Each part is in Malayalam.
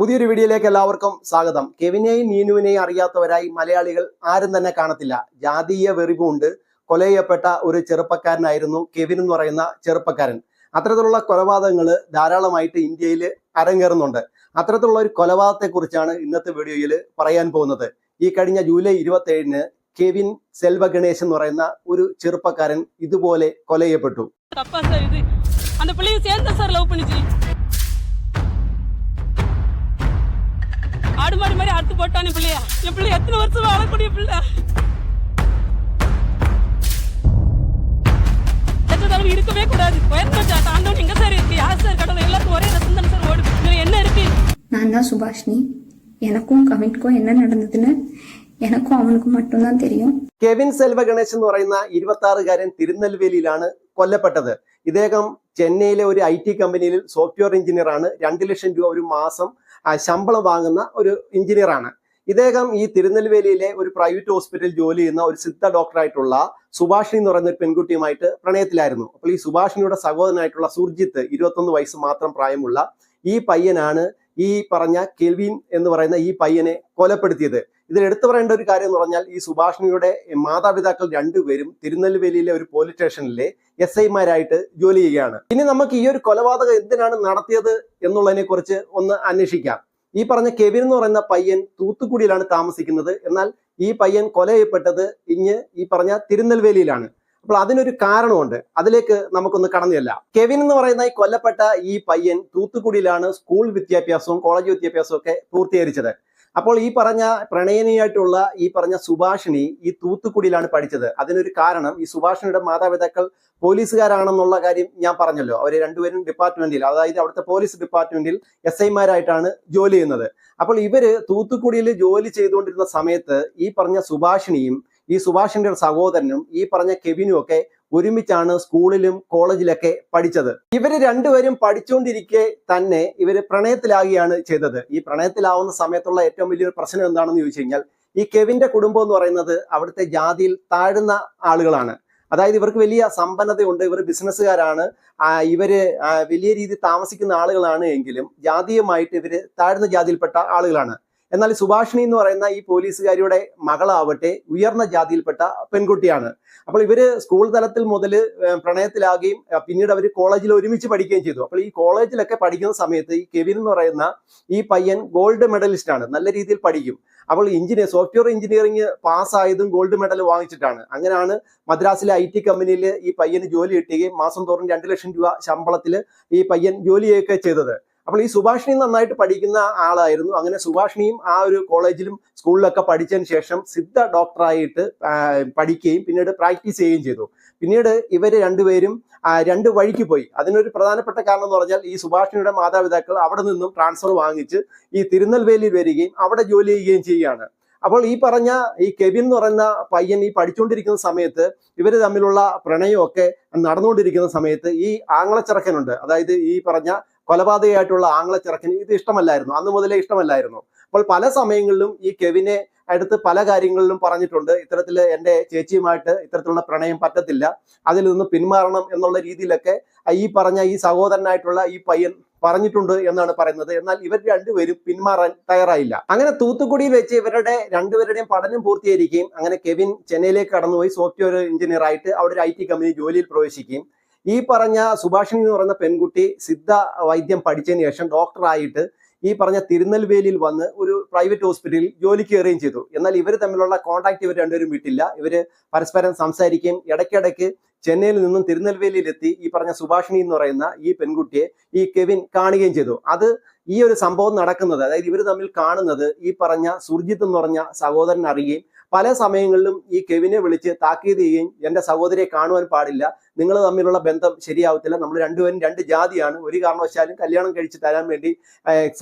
പുതിയൊരു വീഡിയോയിലേക്ക് എല്ലാവർക്കും സ്വാഗതം. കെവിനെയും നീനുവിനെയും അറിയാത്തവരായി മലയാളികൾ ആരും തന്നെ കാണത്തില്ല. ജാതീയ വെറിവുണ്ട്. കൊല ചെയ്യപ്പെട്ട ഒരു ചെറുപ്പക്കാരനായിരുന്നു കെവിൻ എന്ന് പറയുന്ന ചെറുപ്പക്കാരൻ. അത്തരത്തിലുള്ള കൊലപാതകങ്ങൾ ധാരാളമായിട്ട് ഇന്ത്യയിൽ അരങ്ങേറുന്നുണ്ട്. അത്തരത്തിലുള്ള ഒരു കൊലപാതകത്തെ കുറിച്ചാണ് ഇന്നത്തെ വീഡിയോയിൽ പറയാൻ പോകുന്നത്. ഈ കഴിഞ്ഞ ജൂലൈ ഇരുപത്തി ഏഴിന് കെവിൻ സെൽവ ഗണേശ് എന്ന് പറയുന്ന ഒരു ചെറുപ്പക്കാരൻ ഇതുപോലെ കൊല ചെയ്യപ്പെട്ടു ஆடு மாடு மாதிரி அறுத்து போட்டானே பிள்ளைய என் பிள்ளை எத்தனை வருஷம் வாழக்கூடிய பிள்ளை எத்தனை தடவை இருக்கவே கூடாது உயர்ந்த ஆண்டவன் எங்க சார் இருக்கு யார் சார் கடவுள் எல்லாருக்கும் ஒரே ரத்தம் தானே சார் ஓடுது இதுல என்ன இருக்கு நான் தான் சுபாஷினி எனக்கும் கவின்க்கும் என்ன நடந்ததுன்னு எனக்கும் அவனுக்கும் மட்டும்தான் தெரியும் കെവിൻ സെൽവ ഗണേശ് എന്ന് പറയുന്ന ഇരുപത്തി ആറുകാരൻ തിരുനെൽവേലിയിലാണ് കൊല്ലപ്പെട്ടത് ഇദ്ദേഹം ചെന്നൈയിലെ ഒരു ഐ ടി കമ്പനിയിൽ സോഫ്റ്റ്വെയർ എഞ്ചിനീയർ ആണ് രണ്ട് ലക്ഷം രൂപ ഒരു മാസം ആ, ശമ്പളം വാങ്ങുന്ന ഒരു എഞ്ചിനീയറാണ് ഇദ്ദേഹം ഈ തിരുനെൽവേലിയിലെ ഒരു പ്രൈവറ്റ് ഹോസ്പിറ്റലിൽ ജോലി ചെയ്യുന്ന ഒരു സിദ്ധ ഡോക്ടറായിട്ടുള്ള സുഭാഷിണി എന്ന് പറയുന്ന ഒരു പെൺകുട്ടിയുമായിട്ട് പ്രണയത്തിലായിരുന്നു. അപ്പോൾ ഈ സുഭാഷിണിയുടെ സഹോദരനായിട്ടുള്ള സുർജിത്ത് ഇരുപത്തൊന്ന് വയസ്സ് മാത്രം പ്രായമുള്ള ഈ പയ്യനാണ് ഈ പറഞ്ഞ കെൽവിൻ എന്ന് പറയുന്ന ഈ പയ്യനെ കൊലപ്പെടുത്തിയത്. ഇതിൽ എടുത്തു പറയേണ്ട ഒരു കാര്യം എന്ന് പറഞ്ഞാൽ ഈ സുഭാഷിണിയുടെ മാതാപിതാക്കൾ രണ്ടുപേരും തിരുനെൽവേലിയിലെ ഒരു പോലീസ് സ്റ്റേഷനിലെ എസ് ഐമാരായിട്ട് ജോലി ചെയ്യുകയാണ്. ഇനി നമുക്ക് ഈ ഒരു കൊലപാതകം എന്തിനാണ് നടത്തിയത് എന്നുള്ളതിനെ കുറിച്ച് ഒന്ന് അന്വേഷിക്കാം. ഈ പറഞ്ഞ കെവിൻ എന്ന് പറയുന്ന പയ്യൻ തൂത്തുക്കുടിയിലാണ് താമസിക്കുന്നത്. എന്നാൽ ഈ പയ്യൻ കൊല ചെയ്യപ്പെട്ടത് ഇഞ്ഞ് ഈ പറഞ്ഞ തിരുനെൽവേലിയിലാണ്. അപ്പോൾ അതിനൊരു കാരണമുണ്ട്. അതിലേക്ക് നമുക്കൊന്ന് കടന്നു ചെല്ലാം. കെവിൻ എന്ന് പറയുന്ന ഈ കൊല്ലപ്പെട്ട ഈ പയ്യൻ തൂത്തുക്കുടിയിലാണ് സ്കൂൾ വിദ്യാഭ്യാസവും കോളേജ് വിദ്യാഭ്യാസവും ഒക്കെ പൂർത്തീകരിച്ചത്. അപ്പോൾ ഈ പറഞ്ഞ പ്രണയനിയായിട്ടുള്ള ഈ പറഞ്ഞ സുഭാഷിണി ഈ തൂത്തുക്കുടിയിലാണ് പഠിച്ചത്. അതിനൊരു കാരണം ഈ സുഭാഷിണിയുടെ മാതാപിതാക്കൾ പോലീസുകാരാണെന്നുള്ള കാര്യം ഞാൻ പറഞ്ഞല്ലോ. അവർ രണ്ടുപേരും ഡിപ്പാർട്ട്മെന്റിൽ അതായത് അവിടുത്തെ പോലീസ് ഡിപ്പാർട്ട്മെന്റിൽ എസ് ഐമാരായിട്ടാണ് ജോലി ചെയ്യുന്നത്. അപ്പോൾ ഇവർ തൂത്തുക്കുടിയിൽ ജോലി ചെയ്തുകൊണ്ടിരുന്ന സമയത്ത് ഈ പറഞ്ഞ സുഭാഷിണിയും ഈ സുഭാഷിന്റെ സഹോദരനും ഈ പറഞ്ഞ കെവിനും ഒക്കെ ഒരുമിച്ചാണ് സ്കൂളിലും കോളേജിലൊക്കെ പഠിച്ചത്. ഇവർ രണ്ടുപേരും പഠിച്ചുകൊണ്ടിരിക്കെ തന്നെ ഇവർ പ്രണയത്തിലാകുകയാണ് ചെയ്തത്. ഈ പ്രണയത്തിലാവുന്ന സമയത്തുള്ള ഏറ്റവും വലിയൊരു പ്രശ്നം എന്താണെന്ന് ചോദിച്ചു കഴിഞ്ഞാൽ ഈ കെവിന്റെ കുടുംബം എന്ന് പറയുന്നത് അവിടുത്തെ ജാതിയിൽ താഴ്ന്ന ആളുകളാണ്. അതായത് ഇവർക്ക് വലിയ സമ്പന്നതയുണ്ട് ഇവർ ബിസിനസ്സുകാരാണ്. ഇവർ വലിയ രീതിയിൽ താമസിക്കുന്ന ആളുകളാണ് എങ്കിലും ജാതീയമായിട്ട് ഇവർ താഴ്ന്ന ജാതിയിൽപ്പെട്ട ആളുകളാണ്. എന്നാൽ സുഭാഷിണി എന്ന് പറയുന്ന ഈ പോലീസുകാരിയുടെ മകളാവട്ടെ ഉയർന്ന ജാതിയിൽപ്പെട്ട പെൺകുട്ടിയാണ്. അപ്പോൾ ഇവർ സ്കൂൾ തലത്തിൽ മുതൽ പ്രണയത്തിലാകുകയും പിന്നീട് അവർ കോളേജിൽ ഒരുമിച്ച് പഠിക്കുകയും ചെയ്തു. അപ്പോൾ ഈ കോളേജിലൊക്കെ പഠിക്കുന്ന സമയത്ത് ഈ കെവിൻ എന്ന് പറയുന്ന ഈ പയ്യൻ ഗോൾഡ് മെഡലിസ്റ്റ് ആണ് നല്ല രീതിയിൽ പഠിക്കും. അപ്പോൾ എഞ്ചിനീയർ സോഫ്റ്റ്വെയർ എഞ്ചിനീയറിംഗ് പാസ്സായതും ഗോൾഡ് മെഡൽ വാങ്ങിച്ചിട്ടാണ്. അങ്ങനെയാണ് മദ്രാസിലെ ഐ ടി കമ്പനിയിൽ ഈ പയ്യന് ജോലി കിട്ടുകയും മാസം തോറും രണ്ട് ലക്ഷം രൂപ ശമ്പളത്തിൽ ഈ പയ്യൻ ജോലിയൊക്കെ ചെയ്തത്. അപ്പോൾ ഈ സുഭാഷിണി നന്നായിട്ട് പഠിക്കുന്ന ആളായിരുന്നു. അങ്ങനെ സുഭാഷിണിയും ആ ഒരു കോളേജിലും സ്കൂളിലൊക്കെ പഠിച്ചതിന് ശേഷം സിദ്ധ ഡോക്ടറായിട്ട് പഠിക്കുകയും പിന്നീട് പ്രാക്ടീസ് ചെയ്യുകയും ചെയ്തു. പിന്നീട് ഇവർ രണ്ടുപേരും രണ്ട് വഴിക്ക് പോയി. അതിനൊരു പ്രധാനപ്പെട്ട കാരണം എന്ന് പറഞ്ഞാൽ ഈ സുഭാഷിണിയുടെ മാതാപിതാക്കൾ അവിടെ നിന്നും ട്രാൻസ്ഫർ വാങ്ങിച്ച് ഈ തിരുനെൽവേലിയിൽ വരികയും അവിടെ ജോലി ചെയ്യുകയും ചെയ്യുകയാണ്. അപ്പോൾ ഈ പറഞ്ഞ ഈ കെവിൻ എന്ന് പറയുന്ന പയ്യൻ ഈ പഠിച്ചുകൊണ്ടിരിക്കുന്ന സമയത്ത് ഇവർ തമ്മിലുള്ള പ്രണയമൊക്കെ നടന്നുകൊണ്ടിരിക്കുന്ന സമയത്ത് ഈ ആങ്ങളച്ചെറുക്കനുണ്ട്. അതായത് ഈ പറഞ്ഞ കൊലപാതകമായിട്ടുള്ള ആങ്ങളച്ചെറുക്കന് ഇത് ഇഷ്ടമല്ലായിരുന്നു. അന്ന് മുതലേ ഇഷ്ടമല്ലായിരുന്നു. അപ്പോൾ പല സമയങ്ങളിലും ഈ കെവിനെ അടുത്ത് പല കാര്യങ്ങളിലും പറഞ്ഞിട്ടുണ്ട്. ഇത്തരത്തിൽ എന്റെ ചേച്ചിയുമായിട്ട് ഇത്തരത്തിലുള്ള പ്രണയം പറ്റത്തില്ല. അതിൽ നിന്ന് പിന്മാറണം എന്നുള്ള രീതിയിലൊക്കെ ഈ പറഞ്ഞ ഈ സഹോദരനായിട്ടുള്ള ഈ പയ്യൻ പറഞ്ഞിട്ടുണ്ട് എന്നാണ് പറയുന്നത്. എന്നാൽ ഇവർ രണ്ടുപേരും പിന്മാറാൻ തയ്യാറായില്ല. അങ്ങനെ തൂത്തുക്കുടിയിൽ വെച്ച് ഇവരുടെ രണ്ടുപേരുടെയും പഠനം പൂർത്തീകരിക്കുകയും അങ്ങനെ കെവിൻ ചെന്നൈയിലേക്ക് കടന്നുപോയി സോഫ്റ്റ്വെയർ എഞ്ചിനീയർ ആയിട്ട് അവിടെ ഒരു ഐ കമ്പനി ജോലിയിൽ പ്രവേശിക്കുകയും ഈ പറഞ്ഞ സുഭാഷിണി എന്ന് പറയുന്ന പെൺകുട്ടി സിദ്ധ വൈദ്യം പഠിച്ചതിന് ശേഷം ഡോക്ടറായിട്ട് ഈ പറഞ്ഞ തിരുനെൽവേലിയിൽ വന്ന് ഒരു പ്രൈവറ്റ് ഹോസ്പിറ്റലിൽ ജോലി കയറുകയും ചെയ്തു. എന്നാൽ ഇവർ തമ്മിലുള്ള കോൺടാക്ട് ഇവർ രണ്ടുപേരും വിട്ടില്ല. ഇവർ പരസ്പരം സംസാരിക്കുകയും ഇടയ്ക്കിടയ്ക്ക് ചെന്നൈയിൽ നിന്നും തിരുനെൽവേലിയിലെത്തി ഈ പറഞ്ഞ സുഭാഷിണി എന്ന് പറയുന്ന ഈ പെൺകുട്ടിയെ ഈ കെവിൻ കാണുകയും ചെയ്തു. അത് ഈ ഒരു സംഭവം നടക്കുന്നത് അതായത് ഇവർ തമ്മിൽ കാണുന്നത് ഈ പറഞ്ഞ സുർജിത്ത് എന്ന് പറഞ്ഞ സഹോദരൻ അറിയുകയും പല സമയങ്ങളിലും ഈ കെവിനെ വിളിച്ച് താക്കീത് ചെയ്യുകയും എന്റെ സഹോദരിയെ കാണുവാൻ പാടില്ല. നിങ്ങൾ തമ്മിലുള്ള ബന്ധം ശരിയാവത്തില്ല. നമ്മൾ രണ്ടുപേരും രണ്ട് ജാതിയാണ്. ഒരു കാരണവശാലും കല്യാണം കഴിച്ച് തരാൻ വേണ്ടി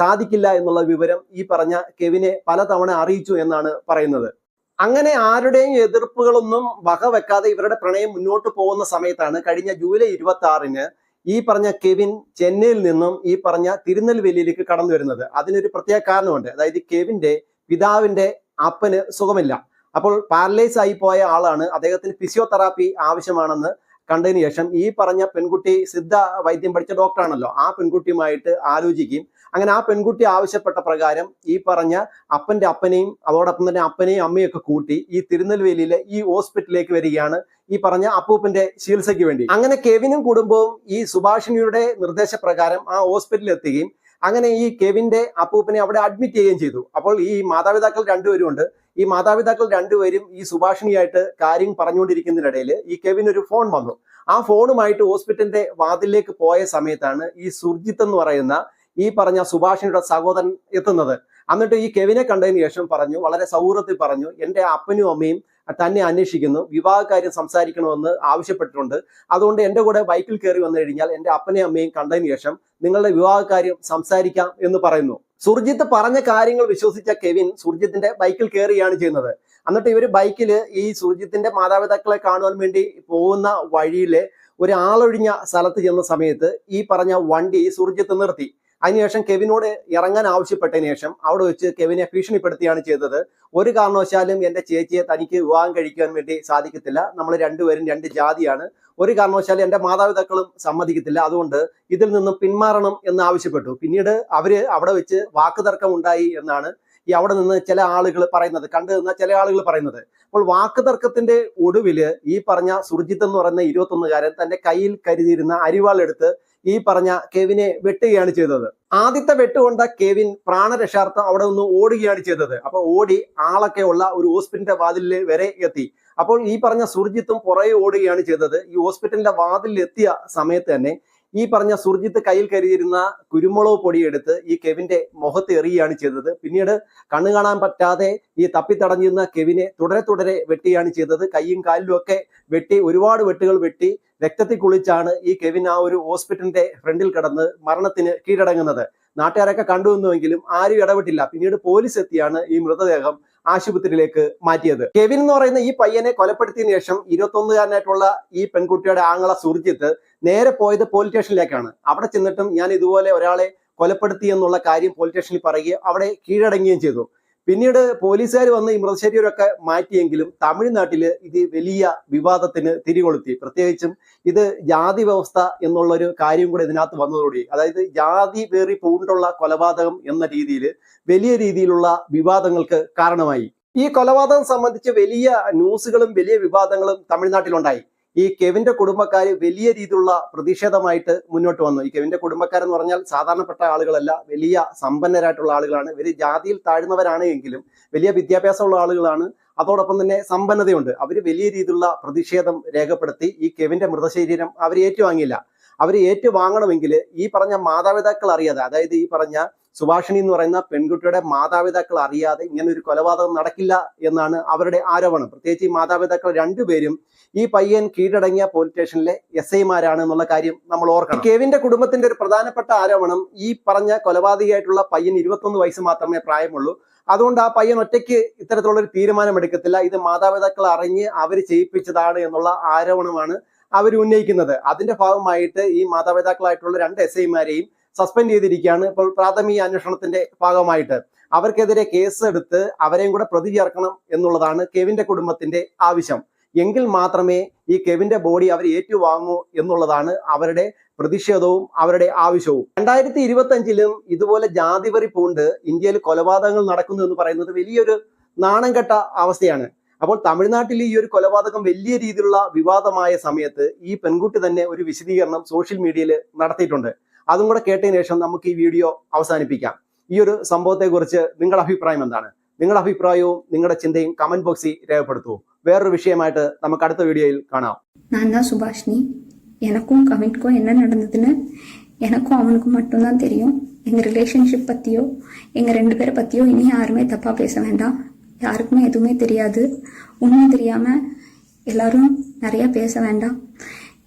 സാധിക്കില്ല എന്നുള്ള വിവരം ഈ പറഞ്ഞ കെവിനെ പലതവണ അറിയിച്ചു എന്നാണ് പറയുന്നത്. അങ്ങനെ ആരുടെയും എതിർപ്പുകളൊന്നും വകവെക്കാതെ ഇവരുടെ പ്രണയം മുന്നോട്ട് പോകുന്ന സമയത്താണ് കഴിഞ്ഞ ജൂലൈ ഇരുപത്തി ആറിന് ഈ പറഞ്ഞ കെവിൻ ചെന്നൈയിൽ നിന്നും ഈ പറഞ്ഞ തിരുനെൽവേലിയിലേക്ക് കടന്നു വരുന്നത് അതിനൊരു പ്രത്യേക കാരണമുണ്ട്. അതായത് കെവിന്റെ പിതാവിന്റെ അപ്പന് സുഖമില്ല. അപ്പോൾ പാരലൈസ് ആയി പോയ ആളാണ്. അദ്ദേഹത്തിന് ഫിസിയോതെറാപ്പി ആവശ്യമാണെന്ന് കണ്ടതിന് ശേഷം ഈ പറഞ്ഞ പെൺകുട്ടി സിദ്ധ വൈദ്യം പഠിച്ച ഡോക്ടറാണല്ലോ ആ പെൺകുട്ടിയുമായിട്ട് ആലോചിക്കുകയും അങ്ങനെ ആ പെൺകുട്ടി ആവശ്യപ്പെട്ട പ്രകാരം ഈ പറഞ്ഞ അപ്പന്റെ അപ്പനെയും അതോടൊപ്പം തന്നെ അപ്പനെയും അമ്മയും ഒക്കെ കൂട്ടി ഈ തിരുനെൽവേലിയിലെ ഈ ഹോസ്പിറ്റലിലേക്ക് വരികയാണ് ഈ പറഞ്ഞ അപ്പൂപ്പന്റെ ചികിത്സയ്ക്ക് വേണ്ടി. അങ്ങനെ കെവിനും കുടുംബവും ഈ സുഭാഷിണിയുടെ നിർദ്ദേശപ്രകാരം ആ ഹോസ്പിറ്റലിൽ എത്തുകയും അങ്ങനെ ഈ കെവിന്റെ അപ്പൂപ്പനെ അവിടെ അഡ്മിറ്റ് ചെയ്യുകയും ചെയ്തു. അപ്പോൾ ഈ മാതാപിതാക്കൾ രണ്ടുപേരും ഉണ്ട് ഈ മാതാപിതാക്കൾ രണ്ടുപേരും ഈ സുഭാഷിണിയായിട്ട് കാര്യം പറഞ്ഞുകൊണ്ടിരിക്കുന്നതിനിടയിൽ ഈ കെവിൻ ഒരു ഫോൺ വന്നു. ആ ഫോണുമായിട്ട് ഹോസ്പിറ്റലിന്റെ വാതിലേക്ക് പോയ സമയത്താണ് ഈ സുർജിത്ത് എന്ന് പറയുന്ന ഈ പറഞ്ഞ സുഭാഷിണിയുടെ സഹോദരൻ എത്തുന്നത്. എന്നിട്ട് ഈ കെവിനെ കണ്ടതിന് ശേഷം പറഞ്ഞു വളരെ സൗഹൃദത്തിൽ പറഞ്ഞു എന്റെ അപ്പനും അമ്മയും തന്നെ അന്വേഷിക്കുന്നു വിവാഹ കാര്യം സംസാരിക്കണമെന്ന് ആവശ്യപ്പെട്ടിട്ടുണ്ട്. അതുകൊണ്ട് എന്റെ കൂടെ ബൈക്കിൽ കയറി വന്നു കഴിഞ്ഞാൽ എന്റെ അപ്പനെയും അമ്മയും കണ്ടതിന് ശേഷം നിങ്ങളുടെ വിവാഹ കാര്യം സംസാരിക്കാം എന്ന് പറയുന്നു. സുർജിത്ത് പറഞ്ഞ കാര്യങ്ങൾ വിശ്വസിച്ച കെവിൻ സുർജിത്തിന്റെ ബൈക്കിൽ കയറിയാണ് ചെയ്യുന്നത്. എന്നിട്ട് ഇവർ ബൈക്കിൽ ഈ സുർജിത്തിന്റെ മാതാപിതാക്കളെ കാണുവാൻ വേണ്ടി പോകുന്ന വഴിയിൽ ഒരു ആളൊഴിഞ്ഞ സ്ഥലത്ത് ചെന്ന സമയത്ത് ഈ പറഞ്ഞ വണ്ടി സുർജിത്ത് നിർത്തി. അതിനുശേഷം കെവിനോട് ഇറങ്ങാൻ ആവശ്യപ്പെട്ടതിന് ശേഷം അവിടെ വെച്ച് കെവിനെ ഭീഷണിപ്പെടുത്തിയാണ് ചെയ്തത്. ഒരു കാരണവശാലും എന്റെ ചേച്ചിയെ തനിക്ക് വിവാഹം കഴിക്കാൻ വേണ്ടി സാധിക്കത്തില്ല. നമ്മൾ രണ്ടുപേരും രണ്ട് ജാതിയാണ്. ഒരു കാരണവശാലും എന്റെ മാതാപിതാക്കളും സമ്മതിക്കത്തില്ല. അതുകൊണ്ട് ഇതിൽ നിന്നും പിന്മാറണം എന്ന് ആവശ്യപ്പെട്ടു. പിന്നീട് അവർ അവിടെ വെച്ച് വാക്കുതർക്കം ഉണ്ടായി എന്നാണ് ഈ അവിടെ നിന്ന് ചില ആളുകൾ പറയുന്നത് കണ്ടു നിന്ന ചില ആളുകൾ പറയുന്നത്. അപ്പോൾ വാക്കുതർക്കത്തിന്റെ ഒടുവിൽ ഈ പറഞ്ഞ സുർജിത്ത് എന്ന് പറയുന്ന ഇരുപത്തൊന്നുകാരൻ തന്റെ കയ്യിൽ കരുതിയിരുന്ന അരിവാൾ എടുത്ത് ഈ പറഞ്ഞ കെവിനെ വെട്ടുകയാണ് ചെയ്തത്. ആദ്യത്തെ വെട്ടുകൊണ്ട കെവിൻ പ്രാണരക്ഷാർത്ഥം അവിടെ നിന്ന് ഓടുകയാണ് ചെയ്തത്. അപ്പൊ ഓടി ആളൊക്കെ ഉള്ള ഒരു ഹോസ്പിറ്റലിന്റെ വാതിലിൽ വരെ എത്തി. അപ്പോൾ ഈ പറഞ്ഞ സുർജിത്തും പുറകെ ഓടുകയാണ് ചെയ്തത്. ഈ ഹോസ്പിറ്റലിന്റെ വാതിലിൽ എത്തിയ സമയത്ത് തന്നെ ഈ പറഞ്ഞ സുർജിത്ത് കയ്യിൽ കരുതിയിരുന്ന കുരുമുളക് പൊടി എടുത്ത് ഈ കെവിന്റെ മുഖത്ത് എറിയുകയാണ് ചെയ്തത്. പിന്നീട് കണ്ണു കാണാൻ പറ്റാതെ ഈ തപ്പിത്തടഞ്ഞിരുന്ന കെവിനെ തുടരെ തുടരെ വെട്ടിയാണ് ചെയ്തത്. കൈയും കാലിലും ഒക്കെ വെട്ടി ഒരുപാട് വെട്ടുകൾ വെട്ടി രക്തത്തിൽ കുളിച്ചാണ് ഈ കെവിൻ ആ ഒരു ഹോസ്പിറ്റലിന്റെ ഫ്രണ്ടിൽ കിടന്ന് മരണത്തിന് കീഴടങ്ങുന്നത്. നാട്ടുകാരൊക്കെ കണ്ടുവന്നുവെങ്കിലും ആരും ഇടപെട്ടില്ല. പിന്നീട് പോലീസ് എത്തിയാണ് ഈ മൃതദേഹം ആശുപത്രിയിലേക്ക് മാറ്റിയത്. കെവിൻ എന്ന് പറയുന്ന ഈ പയ്യനെ കൊലപ്പെടുത്തിയതിനു ശേഷം ഇരുപത്തൊന്നുകാരനായിട്ടുള്ള ഈ പെൺകുട്ടിയുടെ ആങ്ങള സുർജിത്ത് നേരെ പോയത് പോലീസ് സ്റ്റേഷനിലേക്കാണ് അവിടെ ചെന്നിട്ടും ഞാൻ ഇതുപോലെ ഒരാളെ കൊലപ്പെടുത്തി എന്നുള്ള കാര്യം പോലീസ് സ്റ്റേഷനിൽ പറയുകയും അവിടെ കീഴടങ്ങുകയും ചെയ്തു. പിന്നീട് പോലീസുകാർ വന്ന് ഈ മൃതശരീരമൊക്കെ മാറ്റിയെങ്കിലും തമിഴ്നാട്ടിൽ ഇത് വലിയ വിവാദത്തിന് തിരികൊളുത്തി. പ്രത്യേകിച്ചും ഇത് ജാതി വ്യവസ്ഥ എന്നുള്ളൊരു കാര്യം കൂടെ ഇതിനകത്ത് വന്നതോടുകൂടി. അതായത് ജാതി വേറി പൂണ്ടുള്ള കൊലപാതകം എന്ന രീതിയിൽ വലിയ രീതിയിലുള്ള വിവാദങ്ങൾക്ക് കാരണമായി. ഈ കൊലപാതകം സംബന്ധിച്ച് വലിയ ന്യൂസുകളും വലിയ വിവാദങ്ങളും തമിഴ്നാട്ടിലുണ്ടായി. ഈ കെവിന്റെ കുടുംബക്കാർ വലിയ രീതിയിലുള്ള പ്രതിഷേധമായിട്ട് മുന്നോട്ട് വന്നു. ഈ കെവിന്റെ കുടുംബക്കാരെന്ന് പറഞ്ഞാൽ സാധാരണപ്പെട്ട ആളുകളല്ല വലിയ സമ്പന്നരായിട്ടുള്ള ആളുകളാണ്. വലിയ ജാതിയിൽ താഴ്ന്നവരാണ് എങ്കിലും വലിയ വിദ്യാഭ്യാസമുള്ള ആളുകളാണ്. അതോടൊപ്പം തന്നെ സമ്പന്നതയുണ്ട്. അവർ വലിയ രീതിയിലുള്ള പ്രതിഷേധം രേഖപ്പെടുത്തി ഈ കെവിന്റെ മൃതശരീരം അവർ ഏറ്റുവാങ്ങിയില്ല. അവർ ഏറ്റുവാങ്ങണമെങ്കിൽ ഈ പറഞ്ഞ മാതാപിതാക്കൾ അറിയാതെ അതായത് ഈ പറഞ്ഞ സുഭാഷിണി എന്ന് പറയുന്ന പെൺകുട്ടിയുടെ മാതാപിതാക്കൾ അറിയാതെ ഇങ്ങനെ ഒരു കൊലപാതകം നടക്കില്ല എന്നാണ് അവരുടെ ആരോപണം. പ്രത്യേകിച്ച് ഈ മാതാപിതാക്കൾ രണ്ടുപേരും ഈ പയ്യൻ കീഴടങ്ങിയ പോലീസ് സ്റ്റേഷനിലെ എസ് ഐമാരാണ് എന്നുള്ള കാര്യം നമ്മൾ ഓർക്കണം. കെവിന്റെ കുടുംബത്തിന്റെ ഒരു പ്രധാനപ്പെട്ട ആരോപണം ഈ പറഞ്ഞ കൊലപാതകയായിട്ടുള്ള പയ്യൻ ഇരുപത്തൊന്ന് വയസ്സ് മാത്രമേ പ്രായമുള്ളൂ. അതുകൊണ്ട് ആ പയ്യൻ ഒറ്റയ്ക്ക് ഇത്തരത്തിലുള്ള ഒരു തീരുമാനം എടുക്കത്തില്ല. ഇത് മാതാപിതാക്കൾ അറിഞ്ഞ് അവർ ചെയ്യിപ്പിച്ചതാണ് എന്നുള്ള ആരോപണമാണ് അവർ ഉന്നയിക്കുന്നത്. അതിന്റെ ഭാഗമായിട്ട് ഈ മാതാപിതാക്കളായിട്ടുള്ള രണ്ട് എസ് ഐമാരെയും സസ്പെൻഡ് ചെയ്തിരിക്കുകയാണ് ഇപ്പോൾ പ്രാഥമിക അന്വേഷണത്തിന്റെ ഭാഗമായിട്ട്. അവർക്കെതിരെ കേസ് എടുത്ത് അവരെയും കൂടെ പ്രതി ചേർക്കണം എന്നുള്ളതാണ് കെവിന്റെ കുടുംബത്തിന്റെ ആവശ്യം. എങ്കിൽ മാത്രമേ ഈ കെവിന്റെ ബോഡി അവർ ഏറ്റുവാങ്ങൂ എന്നുള്ളതാണ് അവരുടെ പ്രതിഷേധവും അവരുടെ ആവശ്യവും. രണ്ടായിരത്തി ഇരുപത്തി അഞ്ചിലും ഇതുപോലെ ജാതിപറി പൂണ്ട് ഇന്ത്യയിൽ കൊലപാതകങ്ങൾ നടക്കുന്നു എന്ന് പറയുന്നത് വലിയൊരു നാണം കെട്ട അവസ്ഥയാണ്. അപ്പോൾ തമിഴ്നാട്ടിൽ ഈ ഒരു കൊലപാതകം വലിയ രീതിയിലുള്ള വിവാദമായ സമയത്ത് ഈ പെൺകുട്ടി തന്നെ ഒരു വിശദീകരണം സോഷ്യൽ മീഡിയയിൽ നടത്തിയിട്ടുണ്ട്. അതും കൂടെ കേട്ടതിന് ശേഷം നമുക്ക് ഈ വീഡിയോ അവസാനിപ്പിക്കാം ഈ ഒരു സംഭവത്തെക്കുറിച്ച് നിങ്ങളുടെ അഭിപ്രായം എന്താണ് നിങ്ങളുടെ അഭിപ്രായവും നിങ്ങളുടെ ചിന്തയും കമന്റ് ബോക്സിൽ രേഖപ്പെടുത്തൂ വേറൊരു വിഷയമായിട്ട് നമുക്ക് അടുത്ത വീഡിയോയിൽ കാണാം நான் தான் சுபாஷினி எனக்கும் கவின்க்கும் என்ன நடந்ததுன்னு எனக்கும் அவனுக்கும் மட்டும்தான் தெரியும் எங்கள் ரிலேஷன்ஷிப் பற்றியோ எங்கள் ரெண்டு பேரை பற்றியோ இனி யாருமே தப்பாக பேச வேண்டாம் யாருக்குமே எதுவுமே தெரியாது உண்மை தெரியாமல் எல்லாரும் நிறையா பேச வேண்டாம்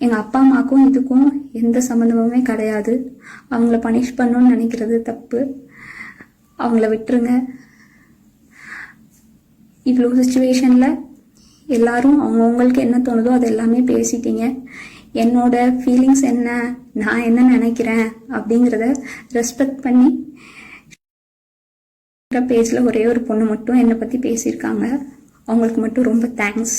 எங்கள் அப்பா அம்மாக்கும் இதுக்கும் எந்த சம்மந்தமுமே கிடையாது. அவங்கள பனிஷ் பண்ணணும்னு நினைக்கிறது தப்பு. அவங்கள விட்டுருங்க. இவ்வளோ சுச்சுவேஷனில் எல்லாரும் அவங்கவுங்களுக்கு என்ன தோணுதோ அது எல்லாமே பேசிட்டீங்க. என்னோட ஃபீலிங்ஸ் என்ன? நான் என்ன நினைக்கிறேன்? அப்படிங்கிறத ரெஸ்பெக்ட் பண்ணி பேஜில் ஒரே ஒரு பொண்ணு மட்டும் என்னை பற்றி பேசியிருக்காங்க. அவங்களுக்கு மட்டும் ரொம்ப தேங்க்ஸ்